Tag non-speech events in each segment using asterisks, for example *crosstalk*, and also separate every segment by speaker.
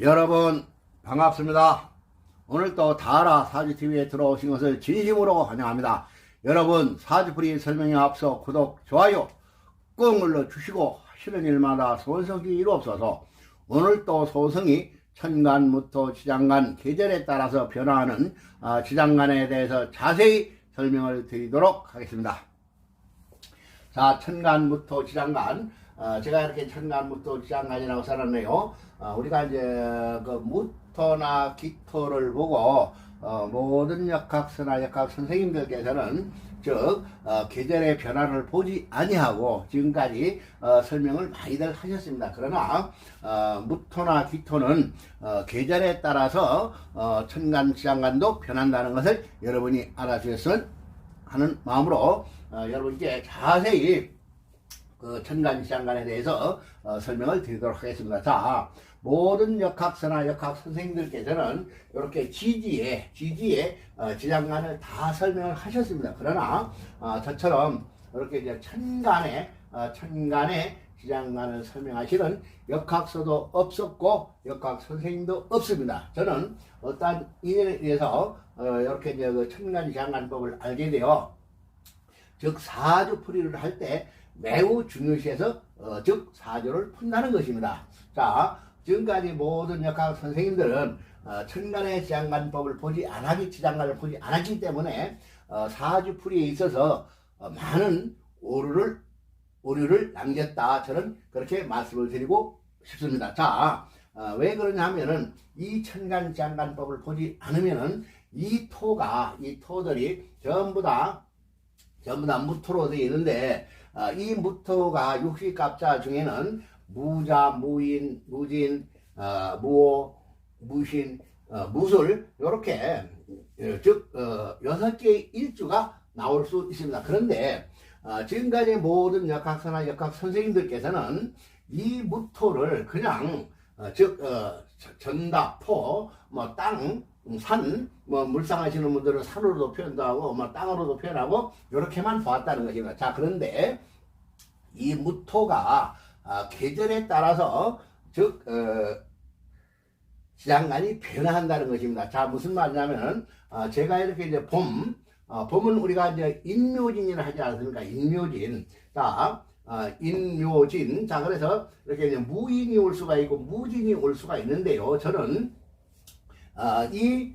Speaker 1: 여러분 반갑습니다. 오늘 또 다라 사주TV에 들어오신 것을 진심으로 환영합니다. 여러분 사주풀이 설명에 앞서 구독, 좋아요 꾹 눌러주시고 하시는 일마다 소원성이 이루옵소서 오늘 또 소성이 천간, 무토, 지장간 계절에 따라서 변화하는 아, 지장간에 대해서 자세히 설명을 드리도록 하겠습니다. 자, 천간부터 지장간. 어, 제가 이렇게 천간부터 지장간이라고 써놨네요. 어, 우리가 이제 그 무토나 기토를 보고 어, 모든 역학서나 역학 선생님들께서는 즉 어, 계절의 변화를 보지 아니하고 지금까지 어, 설명을 많이들 하셨습니다. 그러나 어, 무토나 기토는 어, 계절에 따라서 어, 천간, 지장간도 변한다는 것을 여러분이 알아주셨으면 하는 마음으로 어, 여러분께 자세히 그 천간 시장간에 대해서 어, 설명을 드리도록 하겠습니다. 자, 모든 역학서나 역학 선생님들께서는 이렇게 지지에 지지에 어, 지장간을 다 설명을 하셨습니다. 그러나 어, 저처럼 이렇게 이제 천간에 어, 천간에 지장간을 설명하시는 역학서도 없었고 역학 선생님도 없습니다. 저는 어떠한 인연에 의해서 어, 이렇게 이제 그 천간 지장간법을 알게 되어 즉 사주풀이를 할때 매우 중요시해서 어, 즉 사주를 푼다는 것입니다. 자 지금까지 모든 역학 선생님들은 어, 천간의 지장간법을 보지 않았기 지장간을 보지 않았기 때문에 어, 사주풀이에 있어서 어, 많은 오류를 오류를 남겼다 저는 그렇게 말씀을 드리고 싶습니다. 자, 어, 왜 그러냐면은 이 천간 지장간법을 보지 않으면은 이 토가 이 토들이 전부 다 전부 다 무토로 되어 있는데 어, 이 무토가 육식갑자 중에는 무자, 무인, 무진, 어, 무오, 무신, 어, 무술 이렇게 어, 즉 어, 여섯 개의 일주가 나올 수 있습니다. 그런데 어, 지금까지 모든 역학서나 역학 선생님들께서는 이 무토를 그냥 어, 즉 어, 전답, 포, 뭐 땅, 음, 산, 뭐 물상하시는 분들은 산으로도 표현도 하고 뭐 땅으로도 표현하고 이렇게만 보았다는 것입니다. 자 그런데 이 무토가 아, 계절에 따라서 즉 어, 지장간이 변화한다는 것입니다. 자 무슨 말이냐면 어, 제가 이렇게 이제 봄 어, 봄은 우리가 이제 인묘진이라 하지 않습니까? 인묘진 자 어, 인묘진 자 그래서 이렇게 이제 무인이 올 수가 있고 무진이 올 수가 있는데요. 저는 어, 이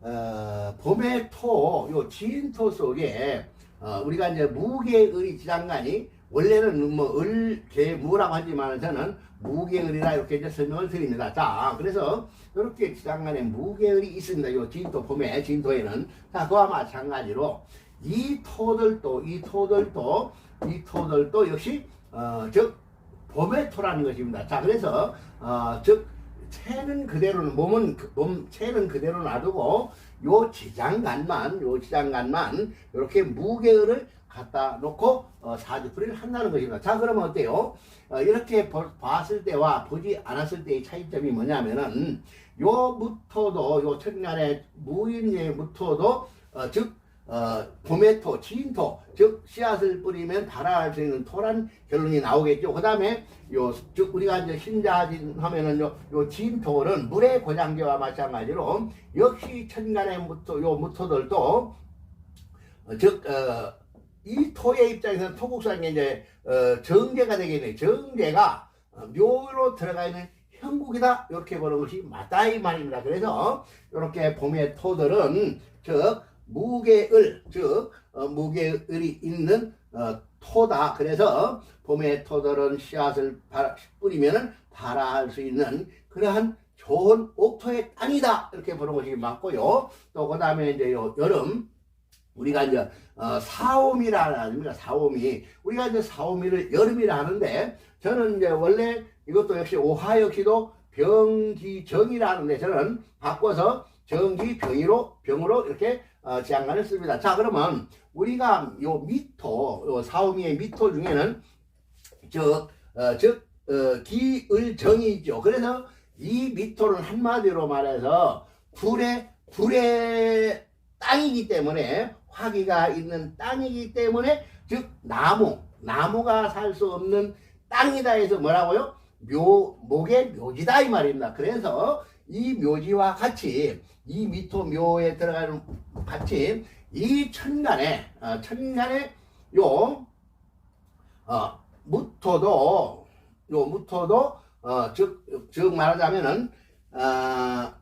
Speaker 1: 어, 봄의 토, 요 지인토 속에 어, 우리가 이제 무계의 지장간이 원래는 뭐 을, 개, 무라고 하지만 저는 무계을이라 이렇게 이제 설명을 드립니다. 자, 그래서 이렇게 지장간에 무계을이 있습니다. 요 진토 봄에 진토에는 자 그와 마찬가지로 이 토들도 이 토들도 이 토들도 역시 어 즉 봄의 토라는 것입니다. 자, 그래서 어 즉 체는 그대로는 몸은 그- 몸 체는 그대로 놔두고 요 지장간만 요 지장간만 이렇게 무게를 갖다 놓고 어, 사주풀이를 한다는 것입니다. 자 그러면 어때요? 어, 이렇게 보- 봤을 때와 보지 않았을 때의 차이점이 뭐냐면은 요 무토도 요 천간의 무인의 무토도 어, 즉 어, 봄의 토, 지인토, 즉 씨앗을 뿌리면 발화할 수 있는 토란 결론이 나오겠죠. 그 다음에 요, 즉 우리가 이제 신자진 하면은 요, 요 지인토는 물의 고장계와 마찬가지로 역시 천간의 무토, 요 무토들도 어, 즉 어, 이 토의 입장에서는 토국상에 이제 어, 정제가 되겠네요. 정제가 어, 묘로 들어가 있는 형국이다 이렇게 보는 것이 맞다 이 말입니다. 그래서 이렇게 봄의 토들은 즉 무게을 즉 어, 무게을이 있는 어, 토다. 그래서 봄의 토들은 씨앗을 바- 뿌리면은 발화할 수 있는 그러한 좋은 옥토의 땅이다 이렇게 보는 것이 맞고요. 또 그다음에 이제 요 여름 우리가 이제 어, 사오미라 아닙니까 사오미 우리가 이제 사오미를 여름이라 하는데 저는 이제 원래 이것도 역시 오화 역시도 병기정이라 하는데 저는 바꿔서 정기병이로 병으로 이렇게 어, 지향간을 씁니다. 자 그러면 우리가 요 미토 요 사오미의 미토 중에는 즉 어, 즉 어, 기을정이 있죠. 그래서 이 미토는 한마디로 말해서 불의 불의 땅이기 때문에 화기가 있는 땅이기 때문에 즉 나무 나무가 살 수 없는 땅이다 해서 뭐라고요? 묘, 목의 묘지다 이 말입니다. 그래서 이 묘지와 같이 이 미토 묘에 들어가는 같이 이 천간에 어, 천간에 요 어, 무토도 요 무토도 어, 즉, 즉 말하자면은 어,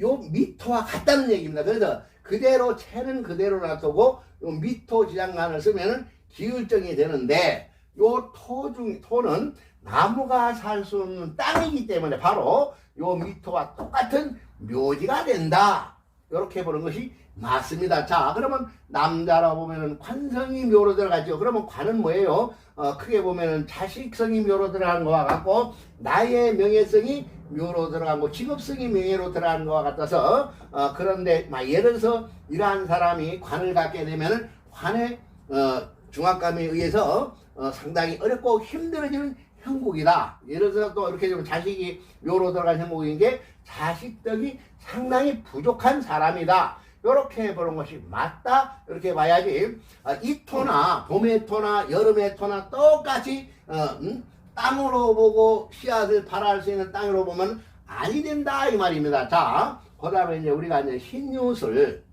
Speaker 1: 요 미토와 같다는 얘기입니다. 그래서 그대로 채는 그대로 놔두고 요 미토 지장간을 쓰면은 기울정이 되는데 요 토 중 토는 나무가 살 수 없는 땅이기 때문에 바로 요 미토와 똑같은 묘지가 된다. 이렇게 보는 것이 맞습니다. 자, 그러면 남자라 보면은 관성이 묘로 들어가죠. 그러면 관은 뭐예요? 어, 크게 보면은 자식성이 묘로 들어가는 것과 같고 나의 명예성이 묘로 들어가고 직업성이 명예로 들어가는 것과 같아서 어, 그런데 막 예를 들어서 이러한 사람이 관을 갖게 되면은 관의 어, 중압감에 의해서 어, 상당히 어렵고 힘들어지는 형국이다. 예를 들어서 또 이렇게 좀 자식이 묘로 들어간 형국인 게 자식덕이 상당히 부족한 사람이다. 이렇게 보는 것이 맞다. 이렇게 봐야지. 아, 이 토나 봄의 토나 여름의 토나 똑같이 어, 음? 땅으로 보고 씨앗을 발할 수 있는 땅으로 보면 아니 된다 이 말입니다. 자, 그다음에 이제 우리가 이제 흰요술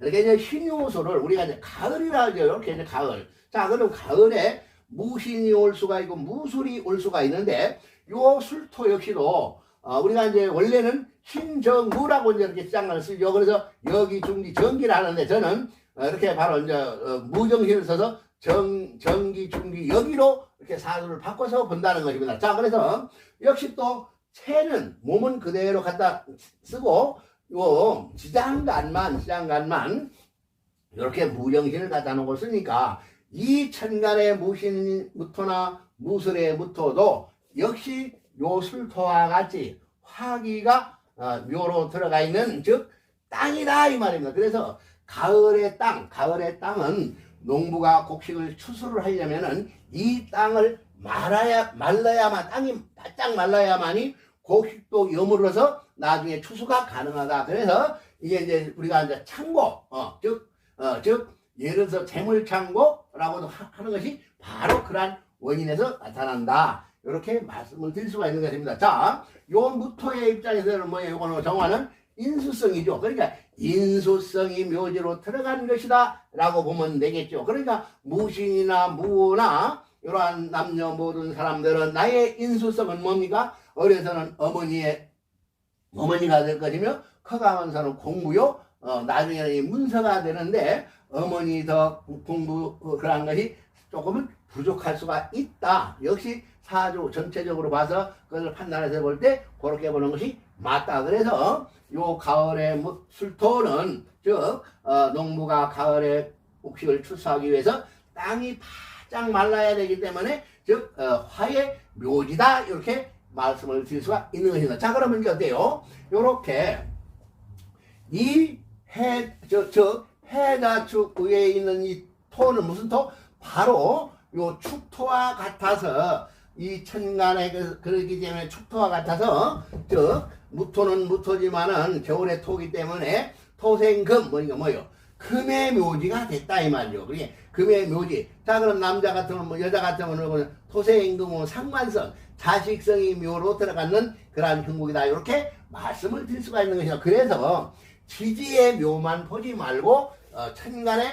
Speaker 1: 이렇게 이제 흰요술을 우리가 이제 가을이라 하죠. 이렇게 이제 가을. 자, 그럼 가을에 무신이 올 수가 있고 무술이 올 수가 있는데 요 술토 역시도 어, 우리가 이제 원래는 신정무라고 이제 이렇게 짱을 쓰죠. 그래서 여기 중기 정기를 하는데 저는 어, 이렇게 바로 이제 어, 무정신을 써서 정 정기 중기 여기로 이렇게 사주를 바꿔서 본다는 것입니다. 자, 그래서 역시 또 채는 몸은 그대로 갖다 쓰고 요 지장간만 지장간만 이렇게 무정신을 갖다 놓고 쓰니까 이 천간의 무신 무토나 무술의 무토도 역시 요 술토와 같이 화기가 어, 묘로 들어가 있는 즉 땅이다 이 말입니다. 그래서 가을의 땅, 가을의 땅은 농부가 곡식을 추수를 하려면은 이 땅을 말아야 말라야만 땅이 바짝 말라야만이 곡식도 여물어서 나중에 추수가 가능하다. 그래서 이게 이제 우리가 이제 창고, 어, 즉, 어, 즉 예를 들어서 재물 창고 라고도 하- 하는 것이 바로 그러한 원인에서 나타난다. 이렇게 말씀을 드릴 수가 있는 것입니다. 자, 요 무토의 입장에서는 뭐예요? 이거는 정화는 인수성이죠. 그러니까 인수성이 묘지로 들어간 것이다. 라고 보면 되겠죠. 그러니까 무신이나 무나 이러한 남녀 모든 사람들은 나의 인수성은 뭡니까? 어려서는 어머니의 어머니가 될 것이며 커가면서는 공부요. 어, 나중에는 이 문서가 되는데 어머니 더 공부 어, 그런 것이 조금은 부족할 수가 있다. 역시 사주 전체적으로 봐서 그것을 판단해서 볼 때 그렇게 보는 것이 맞다. 그래서 요 가을의 무- 술토는 즉 어, 농부가 가을에 곡식을 추수하기 위해서 땅이 바짝 말라야 되기 때문에 즉 어, 화의 묘지다 이렇게 말씀을 드릴 수가 있는 것입니다. 자 그러면 이제 어때요? 요렇게 이 해, 저, 저, 해자축 위에 있는 이 토는 무슨 토? 바로 요 축토와 같아서 이 천간에 그, 그러기 때문에 축토와 같아서 즉 무토는 무토지만은 겨울의 토기 때문에 토생금 뭐니까 뭐요 금의 묘지가 됐다 이 말이죠. 그게 금의 묘지. 자 그럼 남자 같으면 뭐 여자 같으면 뭐 토생금은 상관성 자식성이 묘로 들어가는 그러한 형국이다. 이렇게 말씀을 드릴 수가 있는 것이죠. 그래서 지지의 묘만 보지 말고 어, 천간의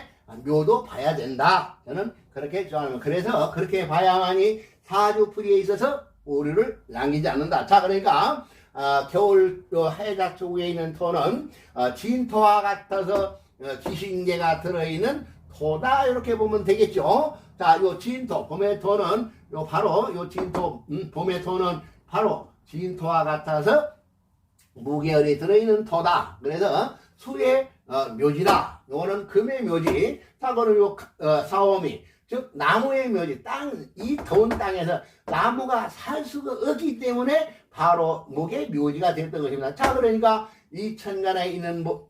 Speaker 1: 묘도 봐야 된다. 저는 그렇게 주장합니다. 그래서 그렇게 봐야만이 사주풀이에 있어서 오류를 남기지 않는다. 자, 그러니까 어, 겨울 요 해자 쪽에 있는 토는 어, 진토와 같아서 어, 기신계가 들어있는 토다 이렇게 보면 되겠죠. 자, 요 진토 봄의 토는 요 바로 요 진토 음, 봄의 토는 바로 진토와 같아서 무계열이 들어있는 토다. 그래서 수의 어, 묘지다. 요거는 금의 묘지. 자, 그거는 요 어, 사오미. 즉 나무의 묘지. 땅, 이 더운 땅에서 나무가 살 수가 없기 때문에 바로 목의 묘지가 됐던 것입니다. 자, 그러니까 이 천간에 있는 모,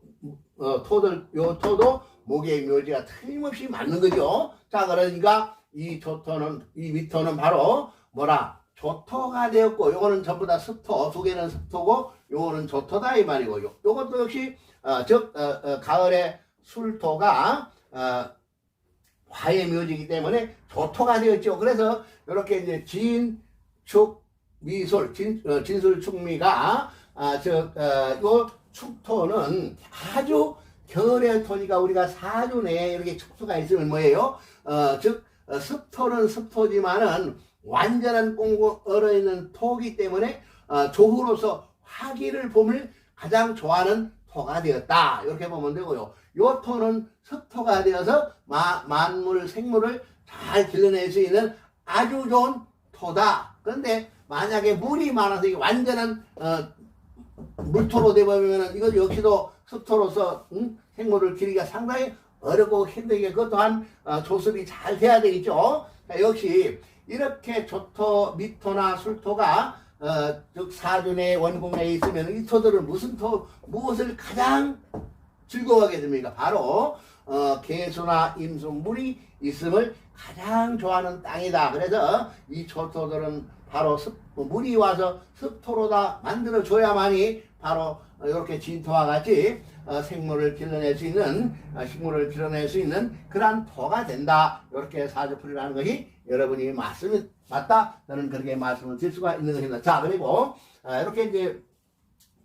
Speaker 1: 어, 토들, 요 토도 목의 묘지가 틀림없이 맞는 거죠. 자, 그러니까 이 조토는, 이 위토는 바로 뭐라? 조토가 되었고, 요거는 전부 다 습토, 두 개는 습토고, 요거는 조토다 이 말이고, 요, 요것도 역시, 어, 즉, 어, 어, 가을에 술토가, 어, 화의 묘지이기 때문에 조토가 되었죠. 그래서 이렇게 이제 진, 축, 미술 진, 어, 진술충미가 아, 저, 어, 요 축토는 아주 겨울의 토니까 우리가 사주 내에 이렇게 축토가 있으면 뭐예요? 어, 즉, 어, 습토는 습토지만은 완전한 꽁고 얼어있는 토기 때문에 어, 조후로서 화기를 봄을 가장 좋아하는 토가 되었다. 이렇게 보면 되고요. 요 토는 습토가 되어서 마, 만물, 생물을 잘 길러낼 수 있는 아주 좋은 토다. 그런데 만약에 물이 많아서 이게 완전한 어, 물토로 되버리면 이거 역시도 습토로서 음, 생물을 기르기가 상당히 어렵고 힘들게 그것 또한 어, 조습이 잘 돼야 되겠죠. 자, 역시 이렇게 조토, 미토나 술토가 어, 즉 사준의 원궁에 있으면 이 토들은 무슨 토, 무엇을 가장 즐거워하게 됩니까? 바로 어, 개수나 임수, 물이 있음을 가장 좋아하는 땅이다. 그래서 이 초토들은 바로 습, 물이 와서 습토로 다 만들어 줘야만이 바로 이렇게 진토와 같이 어, 생물을 길러낼 수 있는 어, 식물을 길러낼 수 있는 그러한 토가 된다. 이렇게 사주풀이라는 것이 여러분이 말씀이 맞다. 저는 그렇게 말씀을 드릴 수가 있는 것입니다. 자 그리고 어, 이렇게 이제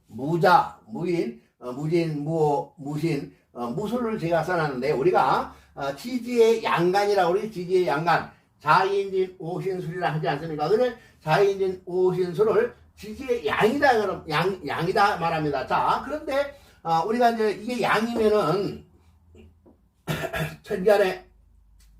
Speaker 1: 무자, 무인, 어, 무진, 무, 무신, 어, 무술을 제가 써놨는데 우리가 어, 지지의 양간이라고 우리 지지의 양간 자인진 오신술이라 하지 않습니까? 그래 자인진 오신술을 지지의 양이다 그럼 양 양이다 말합니다. 자 그런데 어, 우리가 이제 이게 양이면은 *clears throat* 천간에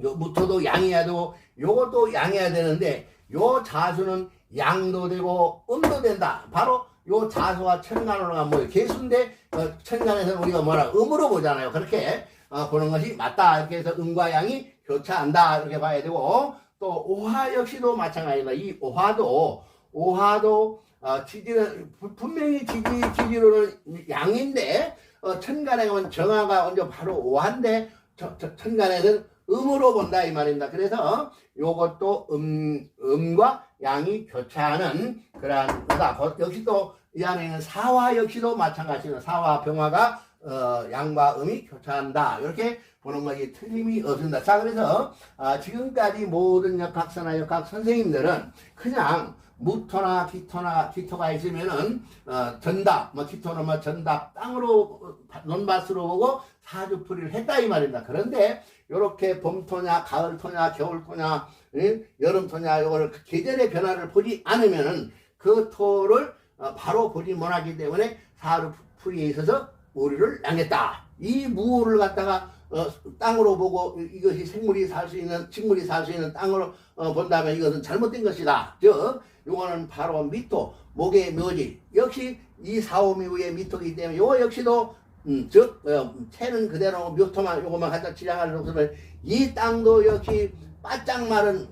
Speaker 1: 요 무토도 양해야 되고 요것도 양해야 되는데 요 자수는 양도 되고 음도 된다. 바로 요 자수와 천간으로 가면 뭐예요? 개수인데 어, 천간에서 우리가 뭐라 음으로 보잖아요. 그렇게 어, 보는 것이 맞다. 이렇게 해서 음과 양이 교차한다. 이렇게 봐야 되고 또 오화 역시도 마찬가지다. 이 오화도 오화도 어, 지지는 분- 분명히 지지 지지로는 양인데 어, 천간에 가면 정화가 먼저 바로 오화인데 저- 저- 천간에는 음으로 본다 이 말입니다. 그래서 요것도 음, 음과 양이 교차하는 그러한 거다. 거- 역시 또 이 안에 있는 사화 역시도 마찬가지입니다. 사화 병화가 어, 양과 음이 교차한다. 이렇게 보는 것이 틀림이 없습니다. 자, 그래서 아, 지금까지 모든 역학사나 역학 선생님들은 그냥 무토나 기토나 기토가 있으면은 어, 전답, 뭐 기토는 뭐 전답 땅으로 어, 논밭으로 보고 사주풀이를 했다 이 말입니다. 그런데 요렇게 봄토냐, 가을토냐, 겨울토냐, 예? 여름토냐 그 계절의 변화를 보지 않으면은 그 토를 어, 바로 보지 못하기 때문에 사주풀이에 있어서 오류를 당했다. 이 무호를 갖다가 어, 땅으로 보고 이- 이것이 생물이 살 수 있는 식물이 살 수 있는 땅으로 어, 본다면 이것은 잘못된 것이다. 즉 요거는 바로 미토 목의 묘지 역시 이 사오미후의 미토이기 때문에 요거 역시도 음, 즉 어, 채는 그대로 묘토만 요거만 갖다 지향하는 것은 이 땅도 역시 바짝 마른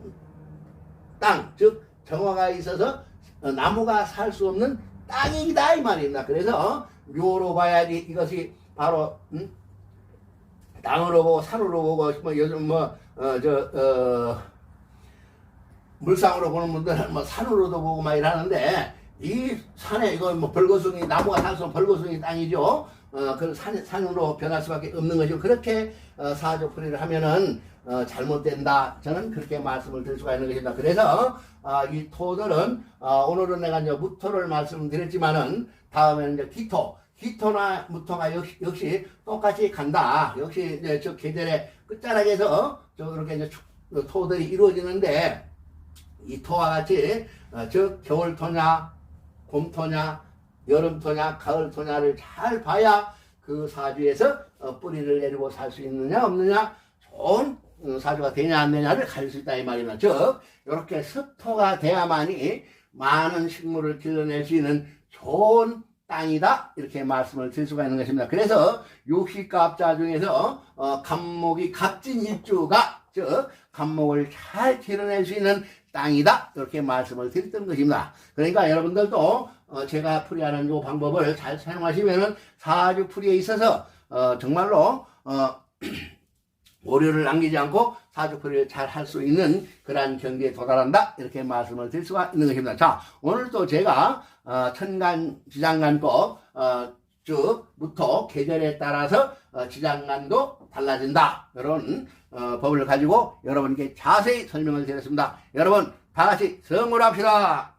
Speaker 1: 땅, 즉 정화가 있어서 어, 나무가 살 수 없는 땅이다 이 말입니다. 그래서 묘로 봐야지 이것이 바로 음? 땅으로 보고 산으로 보고 뭐 요즘 뭐어저어 물상으로 보는 분들은 뭐 산으로도 보고 막 이러는데 이 산에 이거 뭐 벌거숭이 나무가 없는 벌거숭이 땅이죠. 어, 그 산, 산으로 변할 수밖에 없는 것이고 그렇게 어, 사조 풀이를 하면은 어, 잘못된다. 저는 그렇게 말씀을 드릴 수가 있는 것입니다. 그래서 아, 이 토들은 어, 오늘은 내가 이제 무토를 말씀드렸지만은 다음에는 이제 기토, 기토나 무토가 역시, 역시 똑같이 간다. 역시 이제 저 계절의 끝자락에서 저 그렇게 이제 축- 그 토들이 이루어지는데 이 토와 같이 어, 즉 겨울 토냐, 봄 토냐, 여름 토냐, 가을 토냐를 잘 봐야 그 사주에서 어, 뿌리를 내리고 살 수 있느냐 없느냐 좋은 어, 사주가 되냐 안 되냐를 가릴 수 있다 이 말입니다. 즉 이렇게 습토가 돼야만이 많은 식물을 길러낼 수 있는 좋은 땅이다 이렇게 말씀을 드릴 수가 있는 것입니다. 그래서 육식갑자 중에서 어, 갑목이 갑진 일주가 즉 갑목을 잘 길러낼 수 있는 땅이다 이렇게 말씀을 드렸던 것입니다. 그러니까 여러분들도 어, 제가 풀이하는 이 방법을 잘 사용하시면은 사주 풀이에 있어서 어, 정말로 어, *clears throat* 오류를 남기지 않고 사주풀이를 잘 할 수 있는 그러한 경지에 도달한다 이렇게 말씀을 드릴 수가 있는 것입니다. 자 오늘 또 제가 어, 천간 지장간법 어, 쭉부터 계절에 따라서 어, 지장간도 달라진다 이런 어, 법을 가지고 여러분께 자세히 설명을 드렸습니다. 여러분 다 같이 성을 합시다.